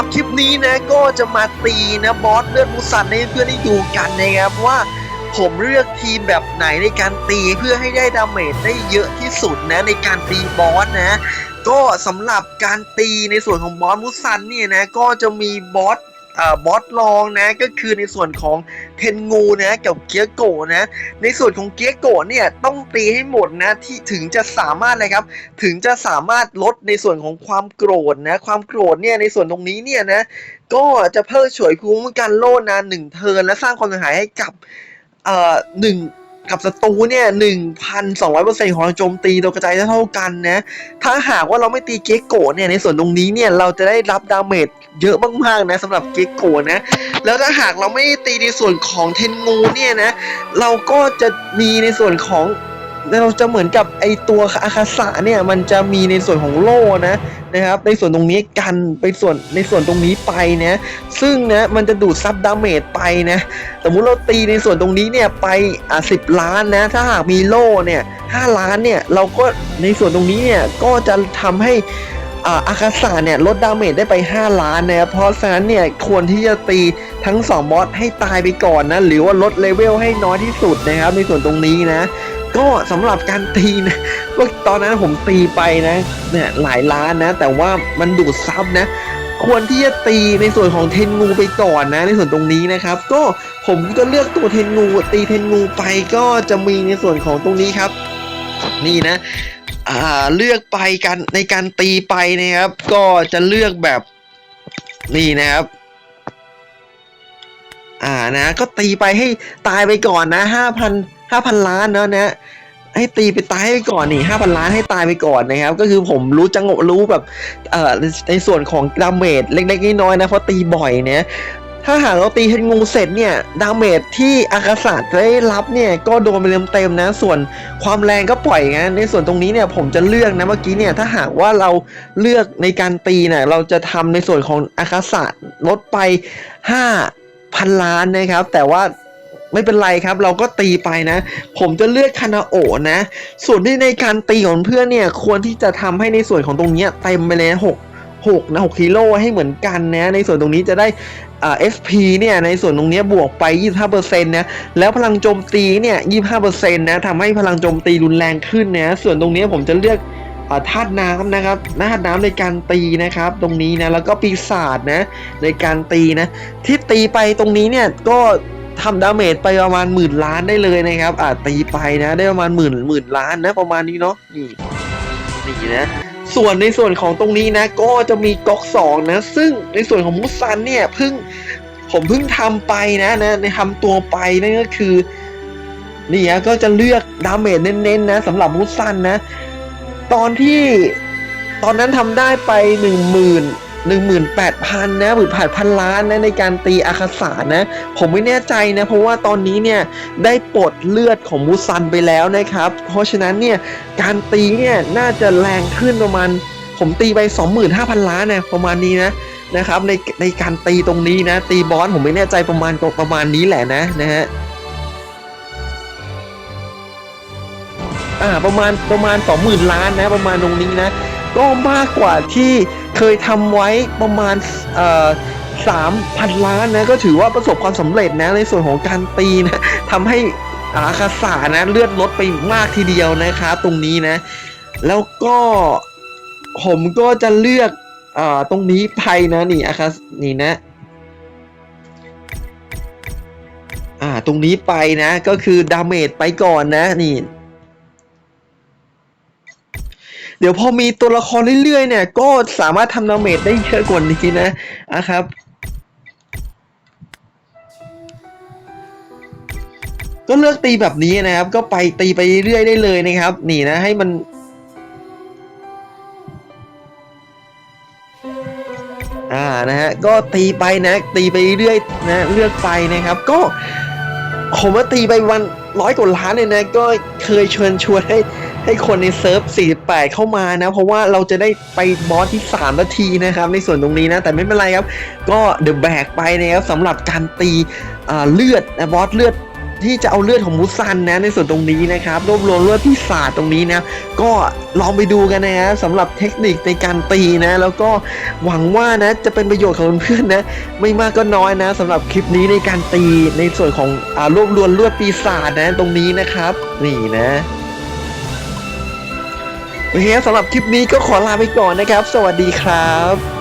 รับคลิปนี้นะก็จะมาตีนะบอสเลือดมุสันให้เพื่อนได้ดูกันนะครับว่าผมเลือกทีมแบบไหนในการตีเพื่อให้ได้ดาเมจได้เยอะที่สุดนะในการตีบอสนะ ก็สำหรับการตีในส่วนของบอสมุสันเนี่ยนะก็จะมีบอส บอสรองนะก็คือในส่วนของเทนงูนะกับเกียโกะนะ ในส่วนของเกียโกะเนี่ยต้องตีให้หมดนะที่ถึงจะสามารถนะครับถึงจะสามารถลดในส่วนของความโกรธนะความโกรธเนี่ยในส่วนตรงนี้เนี่ยนะก็จะเพิ่มฉวยคุ้มกันโล่นานหนึ่งเทินและสร้างความเสียหายให้กับเอ่อหนึ่ง กับศัตรูเนี่ยหนึ่งพันสองร้อยเปอร์เซ็นต์ของโจมตีตัวกระจายเท่ากันนะ ถ้าหากว่าเราไม่ตีเกโกะเนี่ยในส่วนตรงนี้เนี่ยเราจะได้รับดาเมจเยอะมากๆนะสำหรับเกโกะนะ แล้วถ้าหากเราไม่ตีในส่วนของเทนงูเนี่ยนะ เราก็จะมีในส่วนของ เราจะเหมือนกับไอตัวอาคาสะเนี่ยมันจะมีในส่วนของโล่นะนะครับในส่วนตรงนี้กันไปส่วนในส่วนตรงนี้ไปนะซึ่งนะมันจะดูดซับดาเมจไปนะสมมุติเราตีในส่วนตรงนี้เนี่ยไปอะสิบล้านนะถ้าหากมีโล่เนี่ยห้าล้านเนี่ยเราก็ในส่วนตรงนี้เนี่ยก็จะทำให้อ่าอาคาสะเนี่ยลดดาเมจได้ไป 5 ล้านนะครับเพราะฉะนั้นเนี่ยควรที่จะตีทั้ง 2 บอสให้ตายไปก่อนนะ หรือว่าลดเลเวลให้น้อยที่สุดนะครับในส่วนตรงนี้นะ ก็สำหรับการตีนะก็ตอนนั้นผมตีไปนะเนี่ยหลายล้านนะ แต่ว่ามันดูดซับนะ ควรที่จะตีในส่วนของเทนงูไปก่อนนะ ในส่วนตรงนี้นะครับ ก็ผมก็เลือกตัวเทนงูตีเทนงูไปก็จะมีในส่วนของตรงนี้ครับ นี่นะอ่าเลือกไปกันในการตีไปนะครับ ก็จะเลือกแบบนี่นะครับอ่านะ ก็ตีไปให้ตายไปก่อนนะห้าพัน ห้าพันล้านเนาะนะให้ตีไปตายไปก่อนนี่ห้าพันล้านให้ตายไปก่อนนะครับ ก็คือผมรู้จังหวะรู้แบบเอ่อในส่วนของดาเมจเล็กๆน้อยๆนะเพราะตีบ่อยเนี่ยถ้าหากเราตีเฮนงูเสร็จเนี่ย ดาเมจที่อากาศาสได้รับเนี่ย ก็โดนไปเต็มๆนะ ส่วนความแรงก็ปล่อยนะในส่วนตรงนี้เนี่ยผมจะเลือกนะเมื่อกี้เนี่ย ถ้าหากว่าเราเลือกในการตีเนี่ยเราจะทำในส่วนของอากาศาสลดไปห้าพันล้านนะครับ แต่ว่า ไม่เป็นไรครับ เราก็ตีไปนะ ผมจะเลือกคานาโอนะ ส่วนที่ในการตีของเพื่อนเนี่ย ควรที่จะทำให้ในส่วนของตรงนี้เต็มไปเลยหกหกนะหกกิโลให้เหมือนกันนะ ในส่วนตรงนี้จะได้เอ่า SP เนี่ยในส่วนตรงนี้บวกไป 25%นะแล้วพลังโจมตีเนี่ย 25%นะทำให้พลังโจมตีรุนแรงขึ้นนะส่วนตรงนี้ผมจะเลือกอ่าธาตุน้ำนะครับธาตุน้ำในการตีนะครับ ตรงนี้นะแล้วก็ปีศาจนะในการตีนะที่ตีไปตรงนี้เนี่ยก็ ทำดาเมจไปประมาณหมื่นล้านได้เลยนะครับอ่าตีไปนะได้ประมาณหมื่นหมื่นล้านนะประมาณนี้เนาะนี่นี่นะส่วนในส่วนของตรงนี้นะ ก็จะมีก๊อกสองนะ ซึ่งในส่วนของมุสันเนี่ยเพิ่งผมเพิ่งทำไปนะนะในทำตัวไปนั่นก็คือนี่ฮะก็จะเลือกดาเมจเน้นๆนะสำหรับมุสันนะ ตอนที่ตอนนั้นทำได้ไปหนึ่งหมื่น หนึ่งหมื่นแปดพันนะหมื่นแปดพันล้านนะในการตีอาคาสานะ ผมไม่แน่ใจนะ เพราะว่าตอนนี้เนี่ยได้ปลดเลือดของมูซันไปแล้วนะครับ เพราะฉะนั้นเนี่ยการตีเนี่ยน่าจะแรงขึ้นประมาณ ผมตีไป 25,000 ล้านนะประมาณนี้นะนะครับในในการตีตรงนี้นะ ตีบอสผมไม่แน่ใจประมาณประมาณนี้แหละนะนะฮะอ่าประมาณประมาณ 20,000 ล้านนะประมาณตรงนี้นะ ก็มากกว่าที่ เคยทำไว้ประมาณสามพันล้านนะ ก็ถือว่าประสบความสำเร็จนะ ในส่วนของการตีนะทำให้อาคาสานะ เลือดลดไปมากทีเดียวนะครับตรงนี้นะ แล้วก็ผมก็จะเลือกอตรงนี้ไปนะนี่อาคานี่นะอ่าตรงนี้ไปนะก็คือดาเมจไปก่อนนะนี่ เดี๋ยวพอมีตัวละครเรื่อยๆเนี่ย ก็สามารถทำดาเมจได้เยอะกว่านี้นะนะครับก็เลือกตีแบบนี้นะครับ ก็ไปตีไปเรื่อยได้เลยนะครับ นี่นะให้มัน อ่านะฮะก็ตีไปนะตีไปเรื่อยนะเลือกไปนะครับ ก็ผมว่าตีไปวันร้อยกว่าล้านเลยนะ ก็เคยเชิญชวนให้ ให้คนในเซิร์ฟ 48 เข้ามานะ เพราะว่าเราจะได้ไปบอสที่ 3 นาทีนะครับ ในส่วนตรงนี้นะ แต่ไม่เป็นไรครับ ก็เดอะแบกไปนะครับสำหรับการตีเลือดนะบอสเลือดที่จะเอาเลือดของมุซันนะในส่วนตรงนี้นะครับรวบรวมเลือดปีศาจตรงนี้นะก็ลองไปดูกันนะฮะสำหรับเทคนิคในการตีนะ แล้วก็หวังว่านะจะเป็นประโยชน์ของเพื่อนๆนะไม่มากก็น้อยนะสำหรับคลิปนี้ในการตีในส่วนของอรวบรวมเลือดปีศาจนะตรงนี้นะครับ นี่นะ โอเคสำหรับคลิปนี้ก็ขอลาไปก่อนนะครับ สวัสดีครับ